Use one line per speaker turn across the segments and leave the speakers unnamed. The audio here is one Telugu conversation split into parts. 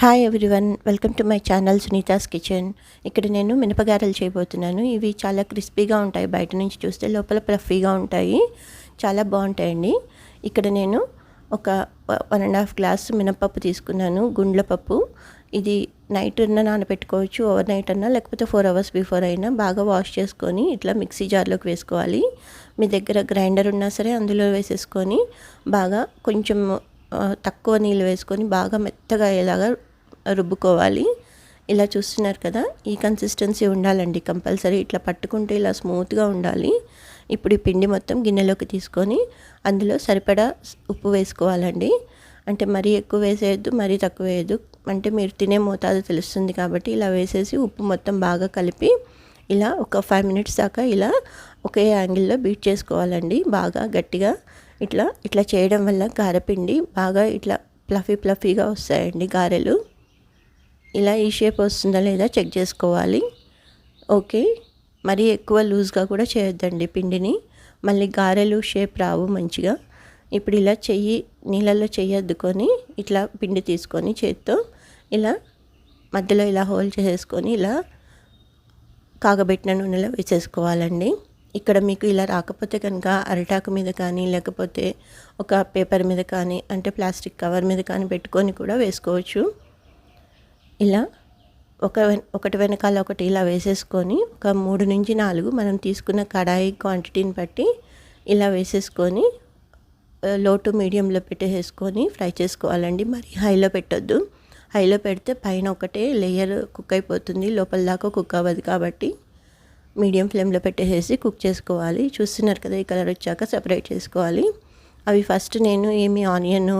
Hi everyone welcome to my channel Sunita's kitchen ఇక్కడ నేను మినపగారలు చేయబోతున్నాను. ఇవి చాలా క్రిస్పీగా ఉంటాయి. బయట నుంచి చూస్తే లోపల ప్లఫీగా ఉంటాయి. చాలా బాగుంటాయండి. ఇక్కడ నేను ఒక వన్ అండ్ హాఫ్ గ్లాస్ మినపప్పు తీసుకున్నాను. గుండ్ల పప్పు. ఇది నైట్ ఉన్న నానబెట్టుకోవచ్చు ఓవర్ నైట్ అన్నా లేకపోతే ఫోర్ అవర్స్ బిఫోర్ అయినా బాగా వాష్ చేసుకొని ఇట్లా మిక్సీ జార్లోకి వేసుకోవాలి. మీ దగ్గర గ్రైండర్ ఉన్నా సరే అందులో వేసేసుకొని బాగా కొంచెం తక్కువ నీళ్ళు వేసుకొని బాగా మెత్తగా అయ్యేలాగా రుబ్బుకోవాలి. ఇలా చూస్తున్నారు కదా ఈ కన్సిస్టెన్సీ ఉండాలండి కంపల్సరీ. ఇట్లా పట్టుకుంటే ఇలా స్మూత్గా ఉండాలి. ఇప్పుడు ఈ పిండి మొత్తం గిన్నెలోకి తీసుకొని అందులో సరిపడా ఉప్పు వేసుకోవాలండి. అంటే మరీ ఎక్కువ వేసేయద్దు మరీ తక్కువ వేయద్దు. అంటే మీరు తినే మోతాదు తెలుస్తుంది కాబట్టి ఇలా వేసేసి ఉప్పు మొత్తం బాగా కలిపి ఇలా ఒక ఫైవ్ మినిట్స్ దాకా ఇలా ఒకే యాంగిల్లో బీట్ చేసుకోవాలండి. బాగా గట్టిగా ఇట్లా ఇట్లా చేయడం వల్ల గారెపిండి బాగా ఇట్లా ప్లఫీ ప్లఫీగా వస్తాయండి గారెలు. ఇలా ఈ షేప్ వస్తుందా లేదా చెక్ చేసుకోవాలి. ఓకే మరీ ఎక్కువ లూజ్గా కూడా చేయొద్దండి పిండిని. మళ్ళీ గారెలు షేప్ రావు మంచిగా. ఇప్పుడు ఇలా చెయ్యి నీళ్ళల్లో చెయ్యి అద్దుకొని ఇట్లా పిండి తీసుకొని చేత్తో ఇలా మధ్యలో ఇలా హోల్ చేసేసుకొని ఇలా కాగబెట్టిన నూనెలో వేసేసుకోవాలండి. ఇక్కడ మీకు ఇలా రాకపోతే కనుక అరిటాకు మీద కానీ లేకపోతే ఒక పేపర్ మీద కానీ అంటే ప్లాస్టిక్ కవర్ మీద కానీ పెట్టుకొని కూడా వేసుకోవచ్చు. ఇలా ఒక ఒకటి వెనకాల ఒకటి ఇలా వేసేసుకొని ఒక మూడు నుంచి నాలుగు మనం తీసుకున్న కడాయి క్వాంటిటీని బట్టి ఇలా వేసేసుకొని లో టు మీడియంలో పెట్టేసుకొని ఫ్రై చేసుకోవాలండి. మరి హైలో పెట్టొద్దు. హైలో పెడితే పైన ఒకటే లేయర్ కుక్ అయిపోతుంది. లోపల దాకా కుక్ అవ్వదు కాబట్టి మీడియం ఫ్లేమ్లో పెట్టేసేసి కుక్ చేసుకోవాలి. చూస్తున్నారు కదా ఈ కలర్ వచ్చాక సపరేట్ చేసుకోవాలి. అవి ఫస్ట్ నేను ఏమి ఆనియన్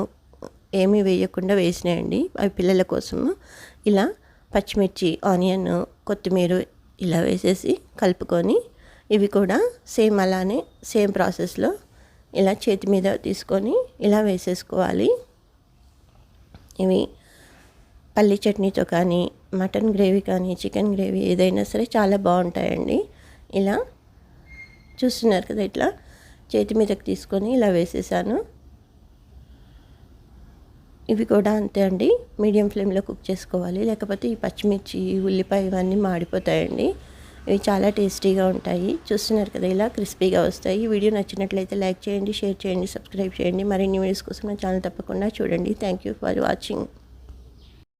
ఏమీ వేయకుండా వేసినాయండి. అవి పిల్లల కోసము. ఇలా పచ్చిమిర్చి ఆనియన్ కొత్తిమీర ఇలా వేసేసి కలుపుకొని ఇవి కూడా సేమ్ అలానే సేమ్ ప్రాసెస్లో ఇలా చేతి మీద తీసుకొని ఇలా వేసేసుకోవాలి. ఇవి పల్లి చట్నీతో కానీ మటన్ గ్రేవీ కానీ చికెన్ గ్రేవీ ఏదైనా సరే చాలా బాగుంటాయండి. ఇలా చూస్తున్నారు కదా ఇట్లా. చేతి మీదకి తీసుకొని ఇలా వేసేసాను. ఇవి కూడా అంతే అండి. మీడియం ఫ్లేమ్లో కుక్ చేసుకోవాలి. లేకపోతే ఈ పచ్చిమిర్చి ఉల్లిపాయ ఇవన్నీ మాడిపోతాయండి. ఇవి చాలా టేస్టీగా ఉంటాయి. చూస్తున్నారు కదా ఇలా క్రిస్పీగా వస్తాయి. ఈ వీడియో నచ్చినట్లయితే లైక్ చేయండి షేర్ చేయండి సబ్స్క్రైబ్ చేయండి. మరిన్ని వీడియోస్ కోసం నా ఛానల్ తప్పకుండా చూడండి. Thank you for watching.